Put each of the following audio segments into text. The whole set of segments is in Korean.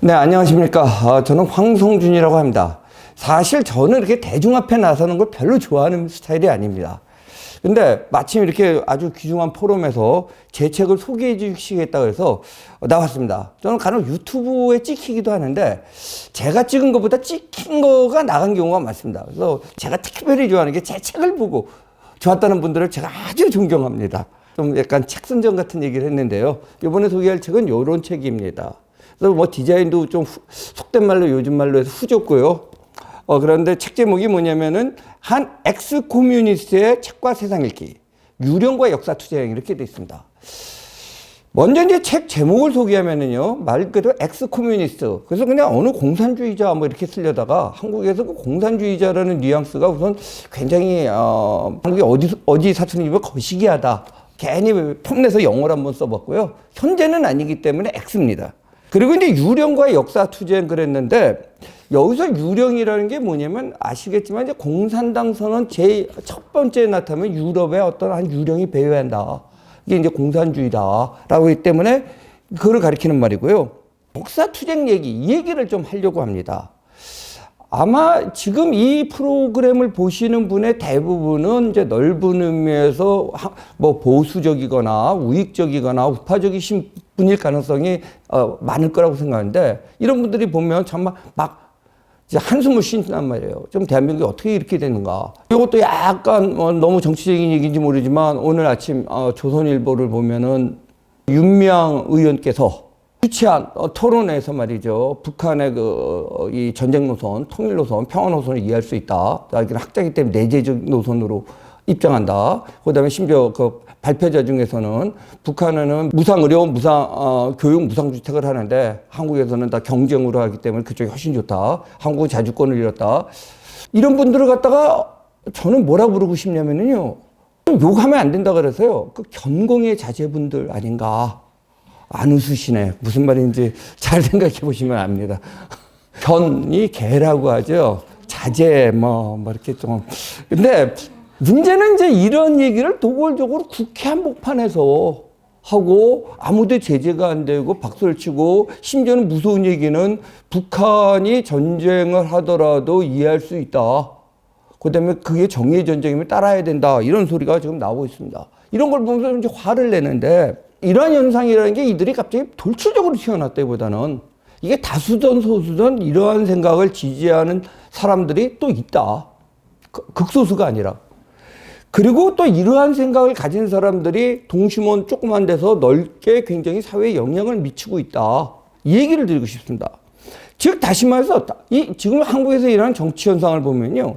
네, 안녕하십니까. 아, 저는 황성준이라고 합니다. 사실 저는 이렇게 대중 앞에 나서는 걸 별로 좋아하는 스타일이 아닙니다. 근데 마침 이렇게 아주 귀중한 포럼에서 제 책을 소개해 주시겠다고 해서 나왔습니다. 저는 간혹 유튜브에 찍히기도 하는데 제가 찍은 것보다 찍힌 거가 나간 경우가 많습니다. 그래서 제가 특별히 좋아하는 게 제 책을 보고 좋았다는 분들을 제가 아주 존경합니다. 좀 약간 책 선정 같은 얘기를 했는데요. 이번에 소개할 책은 이런 책입니다. 그래서 뭐 디자인도 좀 후- 속된 말로 요즘 말로 해서 후졌고요. 어, 그런데 책 제목이 뭐냐면은 한 엑스 코뮤니스트의 책과 세상 읽기. 유령과 역사 투쟁 이렇게 돼 있습니다. 먼저 이제 책 제목을 소개하면은요, 말 그대로 엑스 코뮤니스트. 그래서 그냥 어느 공산주의자 뭐 이렇게 쓰려다가 한국에서 그 공산주의자라는 뉘앙스가 우선 굉장히, 어, 한국이 어디, 어디 사투리면 거시기하다. 괜히 폼내서 영어를 한번 써봤고요. 현재는 아니기 때문에 X입니다. 그리고 이제 유령과 역사 투쟁 그랬는데 여기서 유령이라는 게 뭐냐면 아시겠지만 이제 공산당 선언 제 첫 번째 나타나면 유럽의 어떤 한 유령이 배회한다. 이게 이제 공산주의다라고 하기 때문에 그걸 가리키는 말이고요. 역사 투쟁 얘기 이 얘기를 좀 하려고 합니다. 아마 지금 이 프로그램을 보시는 분의 대부분은 이제 넓은 의미에서 하- 뭐 보수적이거나 우익적이거나 우파적이신 분일 가능성이 어, 많을 거라고 생각하는데 이런 분들이 보면 정말 막 이제 한숨을 쉰단 말이에요. 좀 대한민국이 어떻게 이렇게 되는가. 이것도 약간 어, 너무 정치적인 얘기인지 모르지만 오늘 아침 어, 조선일보를 보면은 윤미향 의원께서 유치한 어, 토론에서 말이죠. 북한의 그, 어, 이 전쟁 노선, 통일 노선, 평화 노선을 이해할 수 있다. 자기는 학자이기 때문에 내재적 노선으로 입장한다. 그 다음에 심지어 그 발표자 중에서는 북한은 무상 의료, 무상, 어, 교육, 무상 주택을 하는데 한국에서는 다 경쟁으로 하기 때문에 그쪽이 훨씬 좋다. 한국은 자주권을 잃었다. 이런 분들을 갖다가 저는 뭐라 부르고 싶냐면은요. 좀 욕하면 안 된다 그래서요. 그 견공의 자제분들 아닌가. 안 웃으시네. 무슨 말인지 잘 생각해 보시면 압니다. 견이 개라고 하죠. 자제, 뭐, 뭐, 이렇게 좀. 근데 문제는 이제 이런 얘기를 도골적으로 국회 한복판에서 하고 아무도 제재가 안 되고 박수를 치고 심지어는 무서운 얘기는 북한이 전쟁을 하더라도 이해할 수 있다. 그 다음에 그게 정의의 전쟁이면 따라야 된다. 이런 소리가 지금 나오고 있습니다. 이런 걸 보면서 이제 화를 내는데 이러한 현상이라는 게 이들이 갑자기 돌출적으로 튀어났다기보다는 이게 다수든 소수든 이러한 생각을 지지하는 사람들이 또 있다. 그- 극소수가 아니라. 그리고 또 이러한 생각을 가진 사람들이 동심원 조그만 데서 넓게 굉장히 사회에 영향을 미치고 있다. 이 얘기를 드리고 싶습니다. 즉, 다시 말해서, 이, 지금 한국에서 일어나는 정치 현상을 보면요.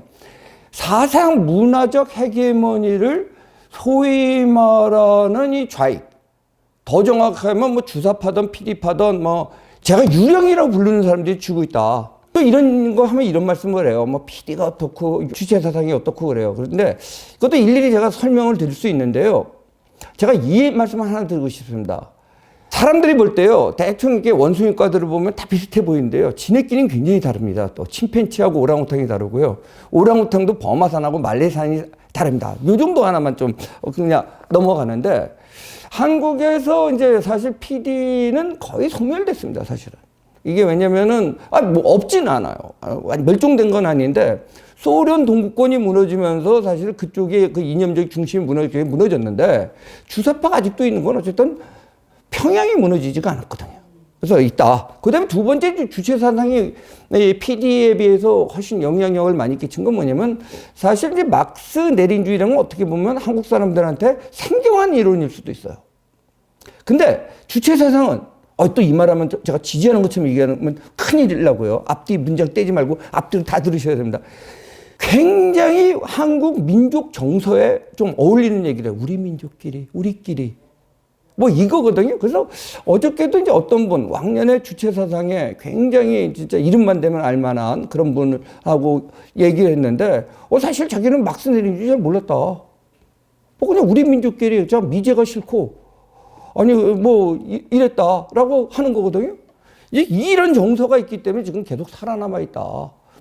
사상 문화적 헤게모니를 소위 말하는 이 좌익. 더 정확하면 뭐 주사파든 피디파든 뭐 제가 유령이라고 부르는 사람들이 쥐고 있다. 또 이런 거 하면 이런 말씀을 해요. 뭐 PD가 어떻고 주체 사상이 어떻고 그래요. 그런데 그것도 일일이 제가 설명을 드릴 수 있는데요. 제가 이 말씀을 하나 드리고 싶습니다. 사람들이 볼 때요, 대충 이렇게 원숭이과들을 보면 다 비슷해 보이는데요. 지네끼리는 굉장히 다릅니다. 또 침팬치하고 오랑우탕이 다르고요. 오랑우탕도 버마산하고 말레산이 다릅니다. 요 정도 하나만 좀 그냥 넘어가는데 한국에서 이제 사실 PD는 거의 소멸됐습니다, 사실은. 이게 왜냐면은, 아, 뭐 없진 않아요. 아, 멸종된 건 아닌데, 소련 동구권이 무너지면서 사실 그쪽에 그 이념적 중심이 무너지, 무너졌는데, 주사파가 아직도 있는 건 어쨌든 평양이 무너지지가 않았거든요. 그래서 있다. 그 다음에 두 번째 주- 주체 사상이 이 PD에 비해서 훨씬 영향력을 많이 끼친 건 뭐냐면 사실 이제 막스 내린주의라는 건 어떻게 보면 한국 사람들한테 생경한 이론일 수도 있어요. 근데 주체 사상은 어, 또 이 말하면 또 제가 지지하는 것처럼 얘기하면 큰일이라고요. 앞뒤 문장 떼지 말고 앞뒤를 다 들으셔야 됩니다. 굉장히 한국 민족 정서에 좀 어울리는 얘기를 해요. 우리 민족끼리, 우리끼리. 뭐 이거거든요. 그래서 어저께도 이제 어떤 분, 왕년의 주체 사상에 굉장히 진짜 이름만 대면 알만한 그런 분하고 얘기를 했는데, 어, 사실 자기는 막스 내린지 잘 몰랐다. 뭐 그냥 우리 민족끼리 저 미제가 싫고, 아니, 뭐, 이- 이랬다라고 하는 거거든요. 이- 이런 정서가 있기 때문에 지금 계속 살아남아 있다.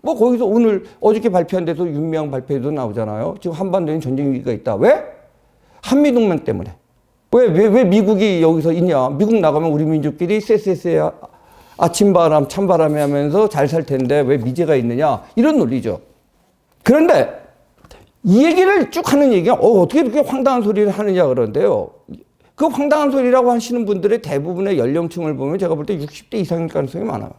뭐 거기서 오늘 어저께 발표한 데서 윤미향 발표에도 나오잖아요. 지금 한반도에 전쟁 위기가 있다. 왜? 한미 동맹 때문에. 왜, 왜, 왜 미국이 여기서 있냐? 미국 나가면 우리 민족끼리 쎄쎄쎄 아침바람, 찬바람이 하면서 잘 살 텐데 왜 미제가 있느냐. 이런 논리죠. 그런데 이 얘기를 쭉 하는 얘기가 어, 어떻게 이렇게 황당한 소리를 하느냐 그러는데요. 그 황당한 소리라고 하시는 분들의 대부분의 연령층을 보면 제가 볼 때 60대 이상일 가능성이 많아요.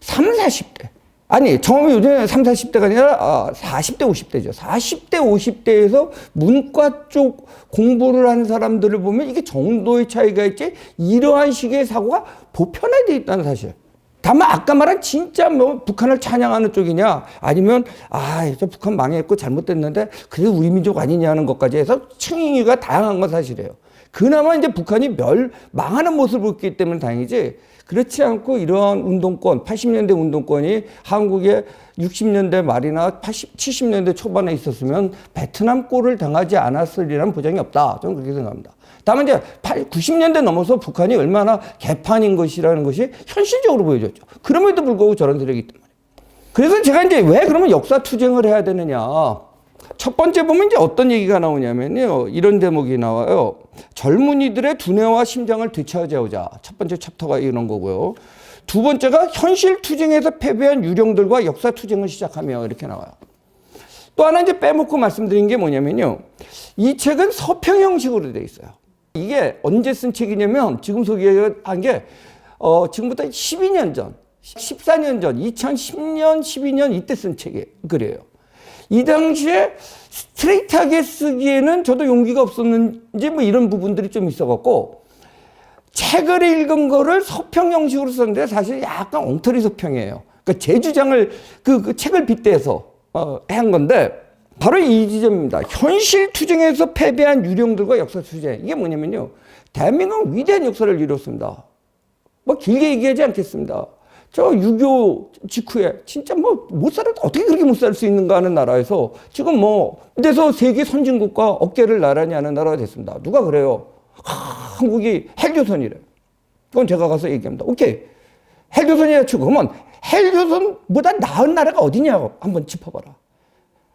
3, 40대. 아니, 처음에 요즘에 3, 40대가 아니라 아, 40대, 50대죠. 40대, 50대에서 문과 쪽 공부를 하는 사람들을 보면 이게 정도의 차이가 있지 이러한 식의 사고가 보편화되어 있다는 사실. 다만 아까 말한 진짜 뭐 북한을 찬양하는 쪽이냐 아니면 아, 저 북한 망했고 잘못됐는데 그래도 우리 민족 아니냐는 것까지 해서 층위가 다양한 건 사실이에요. 그나마 이제 북한이 멸 망하는 모습을 보기 때문에 다행이지 그렇지 않고 이러한 운동권 80년대 운동권이 한국의 60년대 말이나 80, 70년대 초반에 있었으면 베트남 꼴을 당하지 않았으리라는 보장이 없다. 저는 그렇게 생각합니다. 다만 이제 8, 90년대 넘어서 북한이 얼마나 개판인 것이라는 것이 현실적으로 보여졌죠. 그럼에도 불구하고 저런 세력이 있단 말이에요. 그래서 제가 이제 왜 그러면 역사 투쟁을 해야 되느냐. 첫 번째 보면 이제 어떤 얘기가 나오냐면요. 이런 대목이 나와요. 젊은이들의 두뇌와 심장을 되찾아오자. 첫 번째 챕터가 이런 거고요. 두 번째가 현실 투쟁에서 패배한 유령들과 역사 투쟁을 시작하며 이렇게 나와요. 또 하나 이제 빼먹고 말씀드린 게 뭐냐면요. 이 책은 서평 형식으로 되어 있어요. 이게 언제 쓴 책이냐면 지금 소개한 게 어, 지금부터 12년 전, 14년 전, 2010년, 12년 이때 쓴 책이에요. 그래요. 이 당시에 스트레이트하게 쓰기에는 저도 용기가 없었는지 뭐 이런 부분들이 좀 있어갖고 책을 읽은 거를 서평 형식으로 썼는데 사실 약간 엉터리 서평이에요. 그러니까 제 주장을 그, 그 책을 빗대서 어, 한 건데 바로 이 지점입니다. 현실 투쟁에서 패배한 유령들과 역사 투쟁. 이게 뭐냐면요. 대한민국은 위대한 역사를 이뤘습니다. 뭐 길게 얘기하지 않겠습니다. 저6.25 직후에 진짜 뭐 못 살아 어떻게 그렇게 못 살 수 있는가 하는 나라에서 지금 뭐 그래서 세계 선진국과 어깨를 나란히 하는 나라가 됐습니다. 누가 그래요? 하, 한국이 헬조선이래. 그건 제가 가서 얘기합니다. 오케이. 헬조선이라 치고 그러면 헬조선보다 나은 나라가 어디냐고 한번 짚어봐라.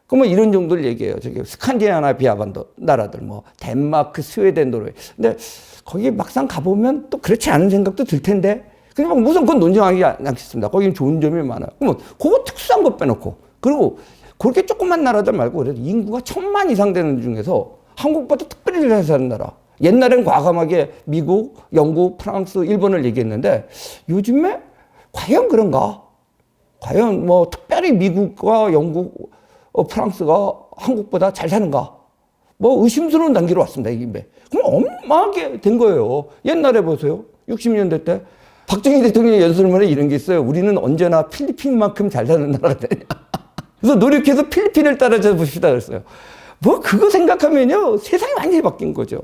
그러면 이런 정도를 얘기해요. 저기 스칸디나비아 반도 나라들 뭐 덴마크, 스웨덴, 노르웨이. 근데 거기 막상 가보면 또 그렇지 않은 생각도 들 텐데 그냥 무슨 그건 논쟁하기 않겠습니다. 거기는 좋은 점이 많아요. 그러면 그거 특수한 거 빼놓고 그리고 그렇게 조그만 나라들 말고 그래도 인구가 천만 이상 되는 중에서 한국보다 특별히 잘 사는 나라. 옛날엔 과감하게 미국, 영국, 프랑스, 일본을 얘기했는데 요즘에 과연 그런가? 과연 뭐 특별히 미국과 영국, 어, 프랑스가 한국보다 잘 사는가? 뭐 의심스러운 단계로 왔습니다, 이게. 그럼 엄하게 된 거예요. 옛날에 보세요. 60년대 때 박정희 대통령의 연설문에 이런 게 있어요. 우리는 언제나 필리핀만큼 잘 사는 나라가 되냐. 그래서 노력해서 필리핀을 따라잡 봅시다 그랬어요. 뭐 그거 생각하면요 세상이 완전히 바뀐 거죠.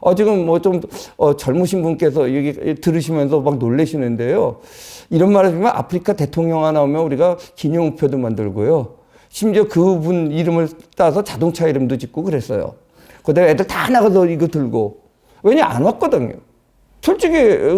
어 지금 뭐 좀 어, 젊으신 분께서 여기 들으시면서 막 놀라시는데요. 이런 말을 하면 아프리카 대통령 하나 오면 우리가 기념표도 만들고요. 심지어 그분 이름을 따서 자동차 이름도 짓고 그랬어요. 그다음에 애들 다 나가서 이거 들고 왜냐 안 왔거든요. 솔직히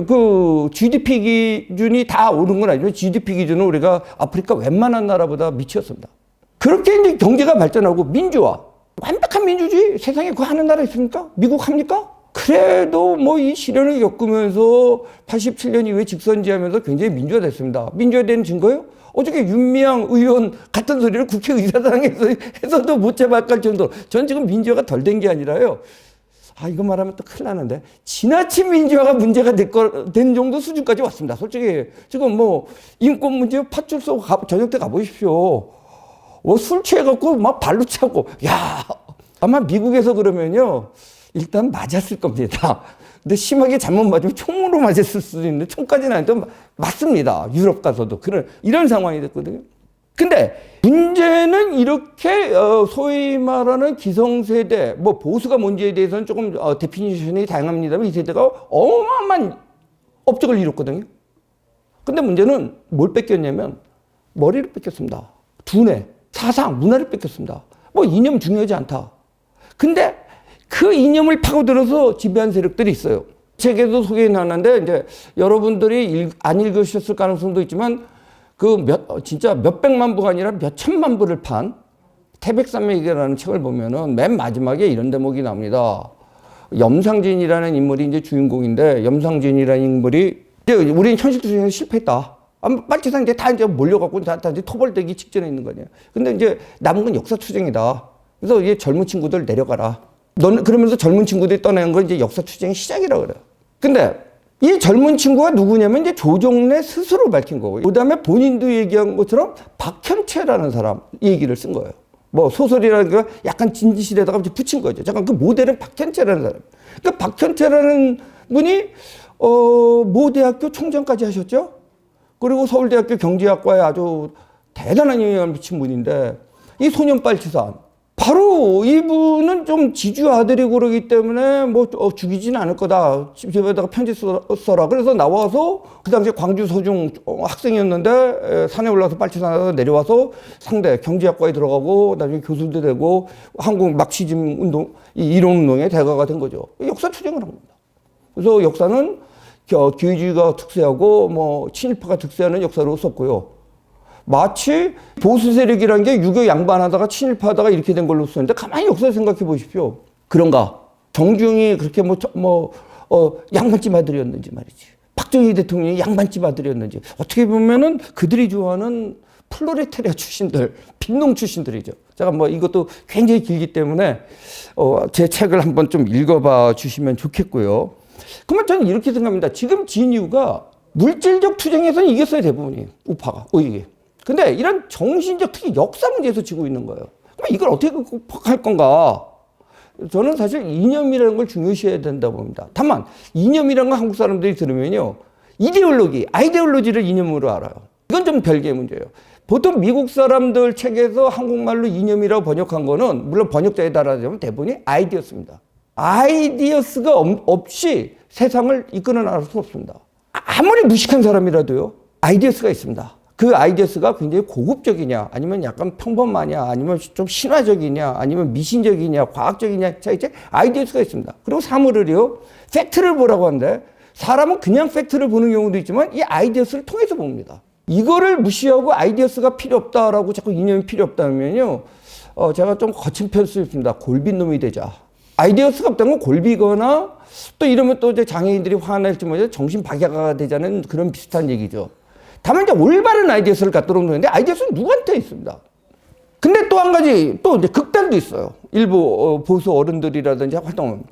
그 GDP 기준이 다 오른 건 아니지만 GDP 기준은 우리가 아프리카 웬만한 나라보다 미쳤습니다. 그렇게 이제 경제가 발전하고 민주화 완벽한 민주주의 세상에 그 하는 나라 있습니까? 미국 합니까? 그래도 뭐 이 시련을 겪으면서 87년 이후에 직선제하면서 굉장히 민주화됐습니다. 민주화된 증거요? 어저께 윤미향 의원 같은 소리를 국회의사당에서 해서도 못 제박할 정도로 전 지금 민주화가 덜 된 게 아니라요. 아, 이거 말하면 또 큰일 나는데. 지나친 민주화가 문제가 될 거, 된 정도 수준까지 왔습니다. 솔직히. 지금 뭐, 인권 문제 쏘고 가, 저녁 때 가보십시오. 뭐술 취해갖고 막 발로 차고. 야 아마 미국에서 그러면요. 일단 맞았을 겁니다. 근데 심하게 잘못 맞으면 총으로 맞았을 수도 있는데 총까지는 아니도 맞습니다. 유럽 가서도. 그런, 이런 상황이 됐거든요. 근데 문제는 이렇게 어, 소위 말하는 기성세대, 뭐 보수가 뭔지에 대해서는 조금 어, 데피니션이 다양합니다만 이 세대가 어마어마한 업적을 이뤘거든요. 근데 문제는 뭘 뺏겼냐면 머리를 뺏겼습니다. 두뇌, 사상, 문화를 뺏겼습니다. 뭐 이념 중요하지 않다. 근데 그 이념을 파고들어서 지배한 세력들이 있어요. 책에도 소개해 놨는데 이제 여러분들이 읽, 안 읽으셨을 가능성도 있지만 그 몇, 진짜 몇백만 부가 아니라 몇천만 부를 판 태백산맥이라는 책을 보면은 맨 마지막에 이런 대목이 나옵니다. 염상진이라는 인물이 이제 주인공인데 염상진이라는 인물이 이제 우리는 현실투쟁에서 실패했다. 아, 빨치산 이제 다 이제 몰려갖고 다, 다 이제 토벌되기 직전에 있는 거냐. 근데 이제 남은 건 역사투쟁이다. 그래서 이제 젊은 친구들 내려가라. 넌 그러면서 젊은 친구들이 떠나는 건 이제 역사투쟁의 시작이라고 그래요. 근데 이 젊은 친구가 누구냐면 이제 조정래 스스로 밝힌 거고, 그 다음에 본인도 얘기한 것처럼 박현채라는 사람 얘기를 쓴 거예요. 뭐 소설이라는 거 약간 진지실에다가 붙인 거죠. 잠깐 그 모델은 박현채라는 사람. 그러니까 박현채라는 분이 어, 모 대학교 총장까지 하셨죠. 그리고 서울대학교 경제학과에 아주 대단한 영향을 미친 분인데 이 소년빨 치산 바로 이분은 좀 지주 아들이고 그러기 때문에 뭐 어, 죽이진 않을 거다. 집에다가 편지 써- 써라. 그래서 나와서 그 당시에 광주 서중 어, 학생이었는데 에, 산에 올라서 빨치산에서 내려와서 상대 경제학과에 들어가고 나중에 교수도 되고 한국 막시즘 운동 이 이론 운동의 대가가 된 거죠. 역사 추정을 한 겁니다. 그래서 역사는 겨- 기회주의가 특세하고 뭐 친일파가 특세하는 역사로 썼고요. 마치 보수 세력이라는 게 유교 양반하다가 친일파하다가 이렇게 된 걸로 썼는데 가만히 역사 생각해 보십시오. 그런가? 정중이 그렇게 뭐, 저- 뭐, 어, 양반집 아들이었는지 말이지. 박정희 대통령이 양반집 아들이었는지. 어떻게 보면은 그들이 좋아하는 플로레테리아 출신들, 빈농 출신들이죠. 제가 뭐 이것도 굉장히 길기 때문에 어, 제 책을 한번 좀 읽어봐 주시면 좋겠고요. 그러면 저는 이렇게 생각합니다. 지금 진유가 물질적 투쟁에서는 이겼어요, 대부분이. 우파가, 우익이. 근데 이런 정신적, 특히 역사 문제에서 지고 있는 거예요. 그럼 이걸 어떻게 극복할 건가? 저는 사실 이념이라는 걸 중요시해야 된다고 봅니다. 다만, 이념이라는 건 한국 사람들이 들으면요. 이데올로기, 아이데올로지를 이념으로 알아요. 이건 좀 별개의 문제예요. 보통 미국 사람들 책에서 한국말로 이념이라고 번역한 거는, 물론 번역자에 따라서 대부분이 아이디어스입니다. 아이디어스가 없- 없이 세상을 이끌어 나갈 수 없습니다. 아무리 무식한 사람이라도요, 아이디어스가 있습니다. 그 아이디어스가 굉장히 고급적이냐, 아니면 약간 평범하냐, 아니면 좀 신화적이냐, 아니면 미신적이냐, 과학적이냐, 자, 이제 아이디어스가 있습니다. 그리고 사물을요, 팩트를 보라고 하는데, 사람은 그냥 팩트를 보는 경우도 있지만, 이 아이디어스를 통해서 봅니다. 이거를 무시하고 아이디어스가 필요 없다라고 자꾸 이념이 필요 없다면요, 어, 제가 좀 거친 편수 있습니다. 골빈놈이 되자. 아이디어스가 없다는 건 골비거나 또 이러면 또 이제 장애인들이 화낼지 모르지 정신 박약화가 되자는 그런 비슷한 얘기죠. 다만 이제 올바른 아이디어스를 갖도록 노는데 아이디어스는 누구한테 있습니다. 근데 또 한 가지 또 이제 극단도 있어요. 일부 어, 보수 어른들이라든지 활동은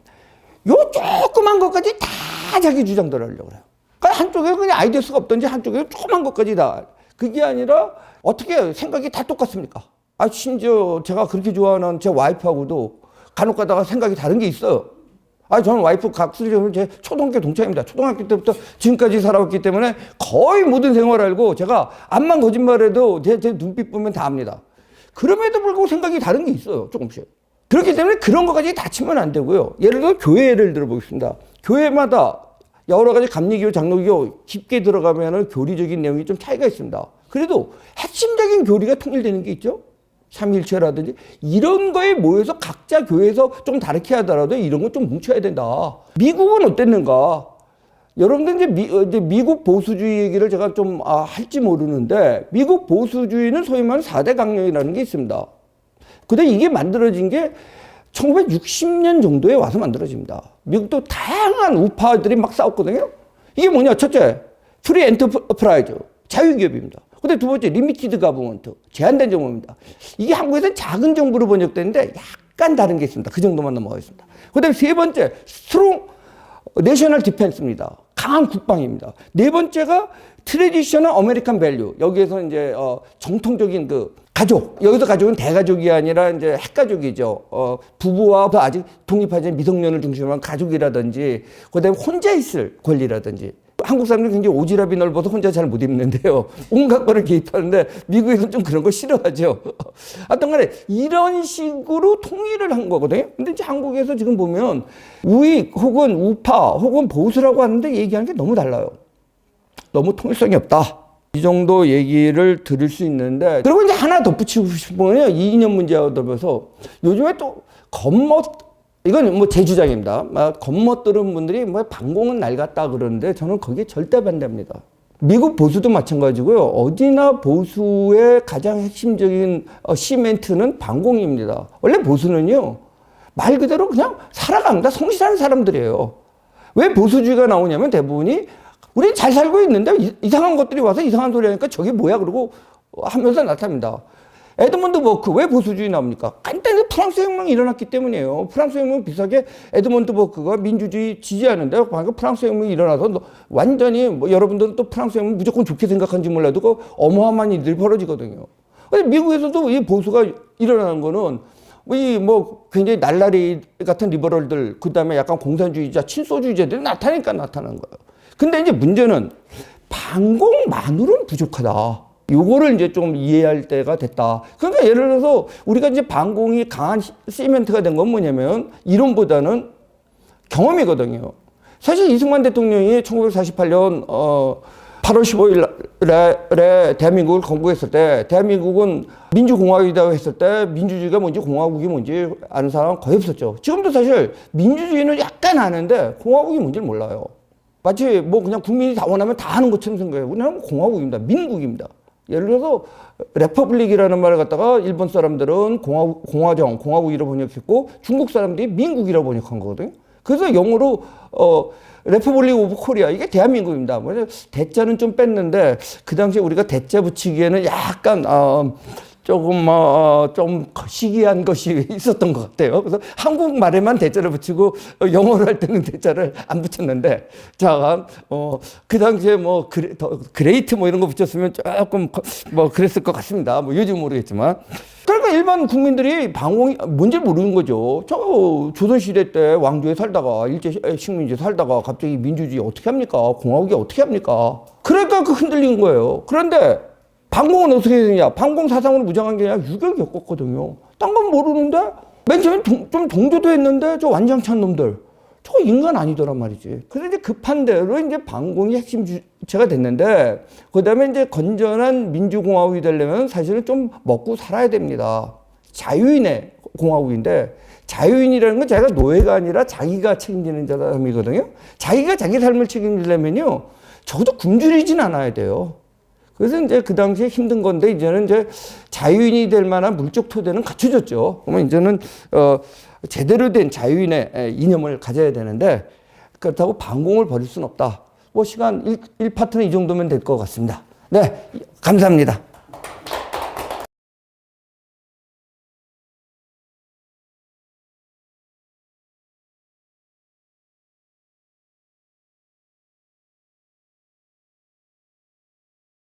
요 조그만 것까지 다 자기 주장들 하려고 그래요. 그러니까 한쪽에 그냥 아이디어스가 없든지 한쪽에 조그만 것까지 다. 그게 아니라 어떻게 생각이 다 똑같습니까? 아, 심지어 제가 그렇게 좋아하는 제 와이프하고도 간혹 가다가 생각이 다른 게 있어요. 아, 저는 와이프 각수리는 제 초등학교 동창입니다. 초등학교 때부터 지금까지 살아왔기 때문에 거의 모든 생활 알고 제가 암만 거짓말해도 제, 제 눈빛 보면 다 압니다. 그럼에도 불구하고 생각이 다른 게 있어요. 조금씩. 그렇기 때문에 그런 것까지 다치면 안 되고요. 예를 들어 교회 예를 들어보겠습니다. 교회마다 여러 가지 감리교, 장로교 깊게 들어가면 교리적인 내용이 좀 차이가 있습니다. 그래도 핵심적인 교리가 통일되는 게 있죠. 삼일체라든지 이런 거에 모여서 각자 교회에서 좀 다르게 하더라도 이런 건 좀 뭉쳐야 된다. 미국은 어땠는가? 여러분들 이제, 미, 어, 이제 미국 보수주의 얘기를 제가 좀 아, 할지 모르는데 미국 보수주의는 소위 말하는 4대 강령이라는 게 있습니다. 근데 이게 만들어진 게 1960년 정도에 와서 만들어집니다. 미국도 다양한 우파들이 막 싸웠거든요. 이게 뭐냐? 첫째, 프리 엔터프라이즈, 자유기업입니다. 근데 두 번째, 리미티드 가버먼트, 제한된 정부입니다. 이게 한국에서는 작은 정부로 번역되는데 약간 다른 게 있습니다. 그 정도만 넘어가겠습니다. 그 다음에 세 번째, 스트롱 내셔널 디펜스입니다. 강한 국방입니다. 네 번째가 트레디셔널 아메리칸 밸류. 여기에서 이제 어, 정통적인 그 가족. 여기서 가족은 대가족이 아니라 이제 핵가족이죠. 어, 부부와 아직 독립하지 않은 미성년을 중심으로 한 가족이라든지 그다음에 혼자 있을 권리라든지 한국 사람들이 굉장히 오지랖이 넓어서 혼자 잘 못 입는데요. 온갖 거를 개입하는데 미국에서는 좀 그런 거 싫어하죠. 하여튼 간에 이런 식으로 통일을 한 거거든요. 근데 이제 한국에서 지금 보면 우익 혹은 우파 혹은 보수라고 하는데 얘기하는 게 너무 달라요. 너무 통일성이 없다. 이 정도 얘기를 들을 수 있는데 그리고 이제 하나 덧붙이고 싶은 건요. 이념 문제와 더불어서 요즘에 또 겉멋 이건 뭐 제 주장입니다. 막 겉멋들은 분들이 뭐 반공은 낡았다 그러는데 저는 거기에 절대 반대합니다. 미국 보수도 마찬가지고요. 어디나 보수의 가장 핵심적인 어, 시멘트는 반공입니다. 원래 보수는요. 말 그대로 그냥 살아갑니다. 성실한 사람들이에요. 왜 보수주의가 나오냐면 대부분이 우리는 잘 살고 있는데 이- 이상한 것들이 와서 이상한 소리 하니까 저게 뭐야 그러고 하면서 나타납니다. 에드먼드 버크 왜 보수주의 나옵니까? 간단히 프랑스 혁명이 일어났기 때문이에요. 프랑스 혁명 비슷하게 에드먼드 버크가 민주주의 지지하는데 방금 프랑스 혁명이 일어나서 너- 완전히 뭐 여러분들은 또 프랑스 혁명 무조건 좋게 생각한지 몰라도 그 어마어마한 일들이 벌어지거든요. 미국에서도 이 보수가 일어나는 거는 이뭐 굉장히 날라리 같은 리버럴들 그다음에 약간 공산주의자 친소주의자들이 나타나니까 나타나는 거예요. 근데 이제 문제는 방공만으로는 부족하다. 요거를 이제 좀 이해할 때가 됐다. 그러니까 예를 들어서 우리가 이제 방공이 강한 시- 시멘트가 된 건 뭐냐면 이론보다는 경험이거든요. 사실 이승만 대통령이 1948년 어 8월 15일에 대한민국을 건국했을 때 대한민국은 민주공화국이라고 했을 때 민주주의가 뭔지 공화국이 뭔지 아는 사람은 거의 없었죠. 지금도 사실 민주주의는 약간 아는데 공화국이 뭔지 를 몰라요. 마치 뭐 그냥 국민이 다 원하면 다 하는 것처럼 생각해요. 우리는 공화국입니다. 민국입니다. 예를 들어서 레퍼블릭이라는 말을 갖다가 일본 사람들은 공화국, 공화정, 공화국이라고 번역했고 중국 사람들이 민국이라고 번역한 거거든요. 그래서 영어로 어 레퍼블릭 오브 코리아 이게 대한민국입니다. 뭐 대자는 좀 뺐는데 그 당시에 우리가 대자 붙이기에는 약간 어 조금 어, 좀 시기한 것이 있었던 것 같아요. 그래서 한국말에만 대자를 붙이고 어, 영어로 할 때는 대자를 안 붙였는데 자, 어, 그 당시에 뭐 그레, 더, 그레이트 뭐 이런 거 붙였으면 조금 거- 뭐 그랬을 것 같습니다. 뭐 요즘 모르겠지만. 그러니까 일반 국민들이 방공이 뭔지 모르는 거죠. 저 조선시대 때 왕조에 살다가 일제 시- 식민지에 살다가 갑자기 민주주의 어떻게 합니까? 공화국이 어떻게 합니까? 그러니까 그 흔들린 거예요. 그런데 방공은 어떻게 되냐? 방공 사상으로 무장한 게 아니라 유격을 겪었거든요. 딴 건 모르는데 맨 처음에 동- 좀 동조도 했는데 저 완장찬 놈들 저거 인간 아니더란 말이지. 그래서 이제 급한 대로 이제 방공이 핵심 주체가 됐는데 그다음에 이제 건전한 민주공화국이 되려면 사실은 좀 먹고 살아야 됩니다. 자유인의 공화국인데 자유인이라는 건 자기가 노예가 아니라 자기가 책임지는 사람이거든요. 자기가 자기 삶을 책임지려면요. 적어도 굶주리진 않아야 돼요. 그래서 이제 그 당시에 힘든 건데 이제는 이제 자유인이 될 만한 물적 토대는 갖춰졌죠. 그러면 이제는 어 제대로 된 자유인의 에, 이념을 가져야 되는데 그렇다고 반공을 버릴 수는 없다. 뭐 시간 1, 1파트는 이 정도면 될 것 같습니다. 네, 감사합니다.